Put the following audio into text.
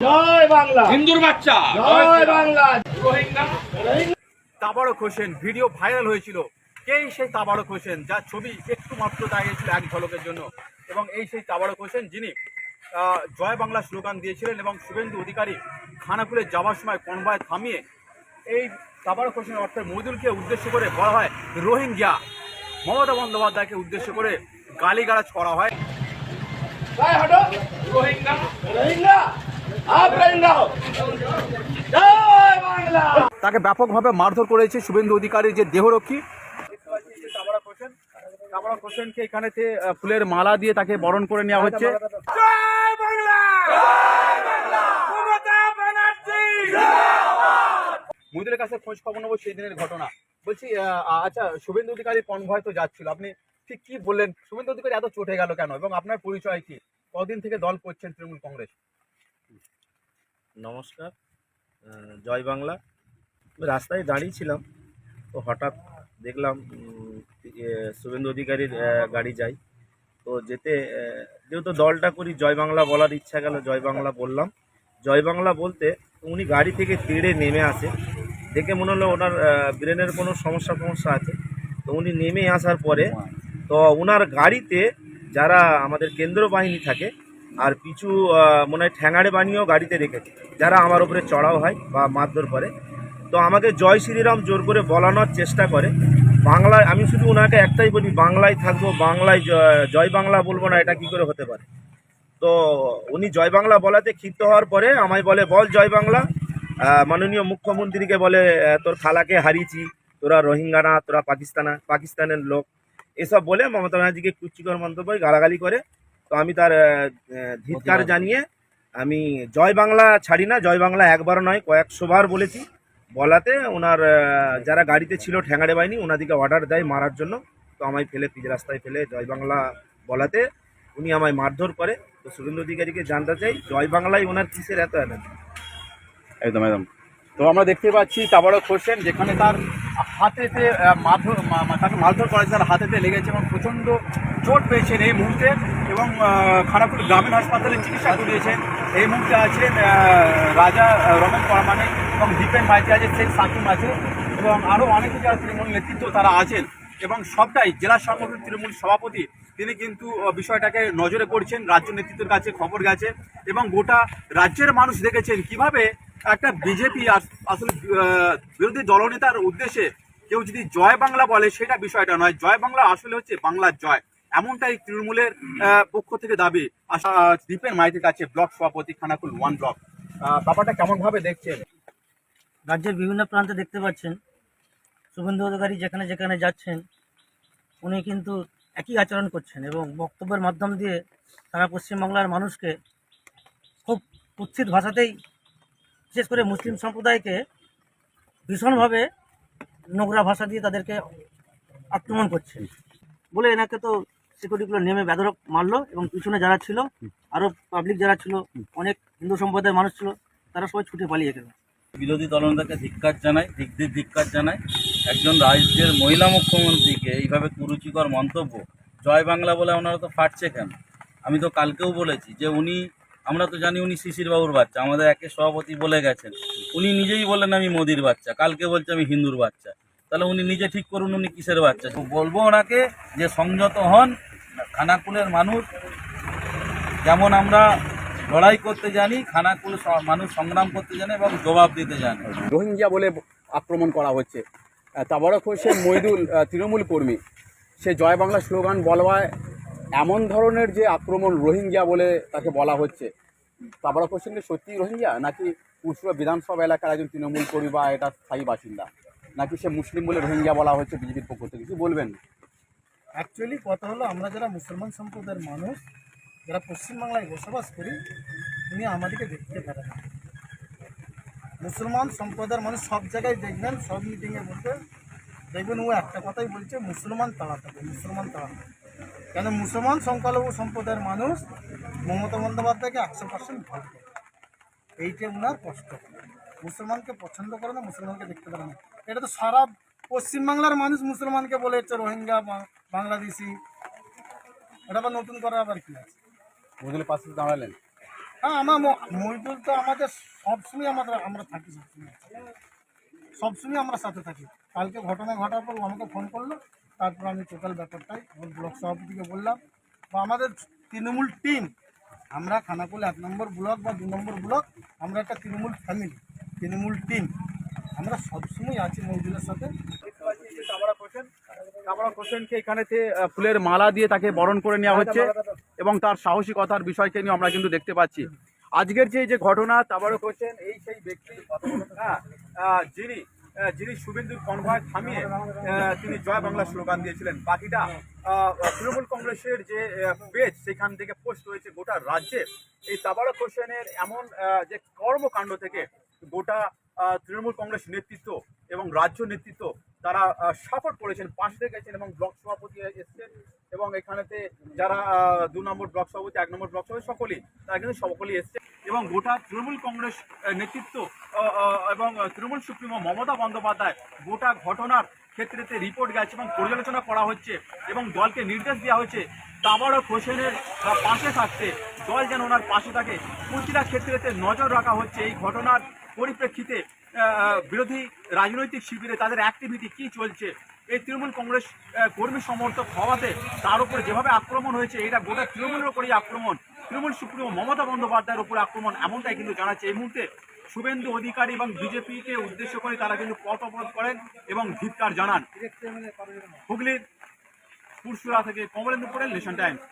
জয় বাংলা। হিন্দুর বাচ্চা। জয় বাংলা। রোহিঙ্গা। তাবারক Hossain video viral হয়েছিল। কে সেই তাবারক হোসেন যার ছবি একটু মাত্র দাঁড়িয়েছিল এক ঝলকের জন্য। এবং এই সেই তাবারক হোসেন যিনি আহ, জয় বাংলা স্লোগান দিয়েছিলেন এবং শুভেন্দু অধিকারী খানাকুলে যাওয়ার সময় কনভয় থামিয়ে এই তাবারক হোসেন অর্থাৎ মহিদুলকে উদ্দেশ্য করে বলা হয় রোহিঙ্গিয়া মমতা বন্দ্যোপাধ্যায়কে উদ্দেশ্য করে গালিগালাজ করা হয়। রোহিঙ্গা। রোহিঙ্গা। তাকে ব্যাপকভাবে মারধর করেছে শুভেন্দু অধিকারীর যে দেহরক্ষী। হোসেনকে এখানেতে ফুলের মালা দিয়ে তাকে বরণ করে নেওয়া হচ্ছে। মুদির কাছে খোঁজ খবর নেব সেই দিনের ঘটনা। বলছি আচ্ছা শুভেন্দু অধিকারী কনভয় তো যাচ্ছিল। আপনি ঠিক কি বললেন? শুভেন্দু অধিকারী এত চটে গেল কেন? এবং আপনার পরিচয় কি? কদিন থেকে দল করছেন তৃণমূল কংগ্রেস? নমস্কার জয় বাংলা। রাস্তায় দাঁড়িয়েছিলাম তো হঠাৎ দেখলাম শুভেন্দু অধিকারীর গাড়ি যায়। তো যেতে যেহেতু দলটা করি, জয় বাংলা বলার ইচ্ছা গেল, জয় বাংলা বললাম। জয় বাংলা বলতে উনি গাড়ি থেকে তেড়ে নেমে আসে। দেখে মনে হলো ওনার ব্রেনের কোনো সমস্যা সমস্যা আছে। তো উনি নেমে আসার পরে, তো ওনার গাড়িতে যারা আমাদের কেন্দ্র বাহিনী থাকে আর পিছু মনে হয় ঠ্যাঙাড়ে বানিয়েও গাড়িতে রেখেছে। যারা আমার উপরে চড়াও হয় বা মারধর করে। তো আমাকে জয় শ্রীরাম জোর করে বলানোর চেষ্টা করে। বাংলায়, আমি শুধু ওনাকে একটাই বলি, বাংলায় থাকব, বাংলায় জয় বাংলা বলব না, এটা কি করে হতে পারে? তো উনি জয় বাংলা বলাতে ক্ষিপ্ত হওয়ার পরে আমায় বলে, বল জয় বাংলা। মাননীয় মুখ্যমন্ত্রীকে বলে তোর খালাকে হারিয়েছি, তোরা রোহিঙ্গা না, তোরা পাকিস্তানা, পাকিস্তানের লোক। এসব বলে মমতা ব্যানার্জিকে কুচিকর মন্তব্য গালাগালি করে তো আমি তার আহ, জানিয়ে আমি জয় বাংলা ছাড়ি না জয় বাংলা একবার নয় কয়েকশোবার বলেছি। বলাতে ওনার যারা গাড়িতে ছিল ঠ্যাঙাড়ে বাহিনী ওনাদিকে অর্ডার দেয় মারার জন্য। তো আমায় ফেলে পিচ রাস্তায় ফেলে জয় বাংলা বলাতে উনি আমায় মারধর করে। তো সুরেন্দ্র অধিকারীকে জানতে চাই জয় বাংলায় ওনার কিসের এত এনার্জি একদম একদম। তো আমরা দেখতে পাচ্ছি তাবারক হোসেন যেখানে তার হাতেতে মারধর তাকে মারধর করা তার হাতেতে লেগেছে এবং প্রচণ্ড চোট পেয়েছেন এই মুহূর্তে। এবং খানাপুর গ্রামীণ হাসপাতালে চিকিৎসা করিয়েছেন। এই মুহূর্তে আছেন রাজা রমেন পরমানিক এবং দীপেন মাইতি আছে শেখ সাকিম আছে এবং আরও অনেকে যারা তৃণমূল নেতৃত্ব তারা আছেন। এবং সবটাই জেলা সংগঠন তৃণমূল সভাপতি, তিনি কিন্তু বিষয়টাকে নজরে করছেন রাজ্য নেতৃত্বের কাছে খবর গেছে এবং গোটা রাজ্যের মানুষ দেখেছেন কীভাবে একটা বিজেপি আসলে বিরোধী দলনেতার উদ্দেশ্যে কেউ যদি জয় বাংলা বলে, সেটা বিষয়টা নয়। জয় বাংলা আসলে হচ্ছে বাংলার জয়। এমনটাই তৃণমূলের পক্ষ থেকে দাবি। আশা দীপেন মাইতির কাছে ব্লক সভাপতি খানাকুল ওয়ান ব্লক ব্যাপারটা কেমনভাবে দেখছেন? রাজ্যের বিভিন্ন প্রান্তে দেখতে পাচ্ছেন। শুভেন্দু অধিকারী যেখানে যেখানে যাচ্ছেন, উনি কিন্তু একই আচরণ করছেন এবং বক্তব্যের মাধ্যম দিয়ে সারা পশ্চিমবাংলার মানুষকে খুব কুৎসিত ভাষাতেই, বিশেষ করে মুসলিম সম্প্রদায়কে ভীষণভাবে নোংরা ভাষা দিয়ে তাদেরকে আক্রমণ করছেন বলে এনাকে তো সিকিউরিটিগুলো নেমে বেদরক মারলো এবং পিছনে যারা ছিল আরও পাবলিক যারা ছিল অনেক হিন্দু সম্প্রদায়ের মানুষ ছিল তারা সবাই ছুটে পালিয়ে গেল। বিরোধী দলনেতাকে ধিক্কার জানাই দিকদির ধিক্কার জানাই একজন রাজ্যের মহিলা মুখ্যমন্ত্রীকে এইভাবে কুরুচিকর মন্তব্য জয় বাংলা বলে ওনারা তো ফাটছে কেন? আমি তো কালকেও বলেছি যে উনি আমরা তো জানি উনি শিশির বাবুর বাচ্চা আমাদের একে সভাপতি বলে গেছেন। উনি নিজেই বলেন আমি মোদির বাচ্চা কালকে বলছে আমি হিন্দুর বাচ্চা। তাহলে উনি নিজে ঠিক করুন উনি কিসের বাচ্চা? তো বলব ওনাকে যে সংযত হন খানাকুলের মানুষ। যেমন আমরা লড়াই করতে জানি, খানাকুল মানুষ সংগ্রাম করতে জানে এবং জবাব দিতে জানে। রোহিঙ্গিয়া বলে আক্রমণ করা হচ্ছে। তাবারক হোসেন মইদুল তৃণমূল কর্মী। সে জয় বাংলা স্লোগান বলবায় এমন ধরনের যে আক্রমণ রোহিঙ্গিয়া বলে তাকে বলা হচ্ছে। তাবারক হোসেনকে সত্যি রোহিঙ্গিয়া নাকি পুরসুরা বিধানসভা এলাকার একজন তৃণমূল কর্মী বা এটা স্থায়ী বাসিন্দা? নাকি সে মুসলিম বলে রোহিঙ্গিয়া বলা হচ্ছে বিজেপির পক্ষ থেকে? কি বলবেন? অ্যাকচুয়ালি কথা হলো, আমরা যারা মুসলমান সম্প্রদায়ের মানুষ, যারা পশ্চিমবাংলায় বসবাস করি, উনি আমাদেরকে দেখতে পারেন না। মুসলমান সম্প্রদায়ের মানুষ সব জায়গায় দেখবেন, সব মিটিংয়ে বলবে দেখবেন ও একটা কথাই বলছে, মুসলমান তাড়াতে হবে মুসলমান হবে কেন মুসলমান সংখ্যালঘু সম্প্রদায়ের মানুষ মমতা বন্দ্যোপাধ্যায়কে একশো পার্সেন্ট ভোট করে এইটা ওনার কষ্ট। মুসলমানকে পছন্দ করে না, মুসলমানকে দেখতে পারে না। এটা তো সারা পশ্চিমবাংলার মানুষ মুসলমানকে বলে হচ্ছে রোহিঙ্গা বাংলাদেশি। এটা আবার নতুন করা আবার কি আছে? মইদুলের পাশে দাঁড়ালেন। হ্যাঁ আমার মহিদুল তো আমাদের সবসময় আমাদের আমরা থাকি সবসময়। সবসময় আমরা সাথে থাকি। কালকে ঘটনা ঘটার পর আমাকে ফোন করল। তারপর আমি টোটাল ব্যাপারটাই আমার ব্লক সভাপতিকে বললাম। বা আমাদের তৃণমূল টিম আমরা খানাকুল এক নম্বর ব্লক বা দু নম্বর ব্লক আমরা একটা তৃণমূল ফ্যামিলি তৃণমূল টিম আমরা সবসময় আছি মহিদুলের সাথে। হোসেনকে এখানেতে ফুলের মালা দিয়ে তাকে বরণ করে নেওয়া হচ্ছে এবং তার সাহসিকতার বিষয়কে নিয়ে আমরা কিন্তু দেখতে পাচ্ছি। আজকের যে যে ঘটনা তাবারক হোসেন এই সেই ব্যক্তি হ্যাঁ, যিনি যিনি শুভেন্দুর কনভয় থামিয়ে তিনি জয় বাংলা স্লোগান দিয়েছিলেন। বাকিটা তৃণমূল কংগ্রেসের যে পেজ সেখান থেকে পোস্ট হয়েছে গোটা রাজ্যে। এই তাবারক হোসেনের এমন যে কর্মকাণ্ড থেকে গোটা তৃণমূল কংগ্রেস নেতৃত্ব এবং রাজ্য নেতৃত্ব, তারা সাপোর্ট করেছেন, পাশে থেকেছেন এবং ব্লক সভাপতি এসছেন এবং এখানেতে যারা দু নম্বর ব্লক সভাপতি, এক নম্বর ব্লক সভাপতি, সকলেই, তারা কিন্তু সকলেই এসছে এবং গোটা তৃণমূল কংগ্রেস নেতৃত্ব এবং তৃণমূল সুপ্রিমো মমতা বন্দ্যোপাধ্যায় গোটা ঘটনার ক্ষেত্রেতে রিপোর্ট গেছে এবং পর্যালোচনা করা হচ্ছে এবং দলকে নির্দেশ দেওয়া হয়েছে তাবারক হোসেনের পাশে থাকতে, দল যেন ওনার পাশে থাকে। প্রতিটা ক্ষেত্রেতে নজর রাখা হচ্ছে এই ঘটনার পরিপ্রেক্ষিতে বিরোধী রাজনৈতিক শিবিরে তাদের অ্যাক্টিভিটি কি চলছে? এই তৃণমূল কংগ্রেস কর্মী সমর্থক হওয়াতে তার উপরে যেভাবে আক্রমণ হয়েছে, এটা গোটা তৃণমূলের উপরেই আক্রমণ। তৃণমূল সুপ্রিমো মমতা বন্দ্যোপাধ্যায়ের উপরে আক্রমণ এমনটাই কিন্তু জানাচ্ছে। এই মুহূর্তে শুভেন্দু অধিকারী এবং বিজেপিকে উদ্দেশ্য করে তারা কিন্তু পথ অবরোধ করেন এবং ধিক্কার জানান। হুগলির পুরসুরা থেকে কমলেন্দু পড়েন নেশন টাইমস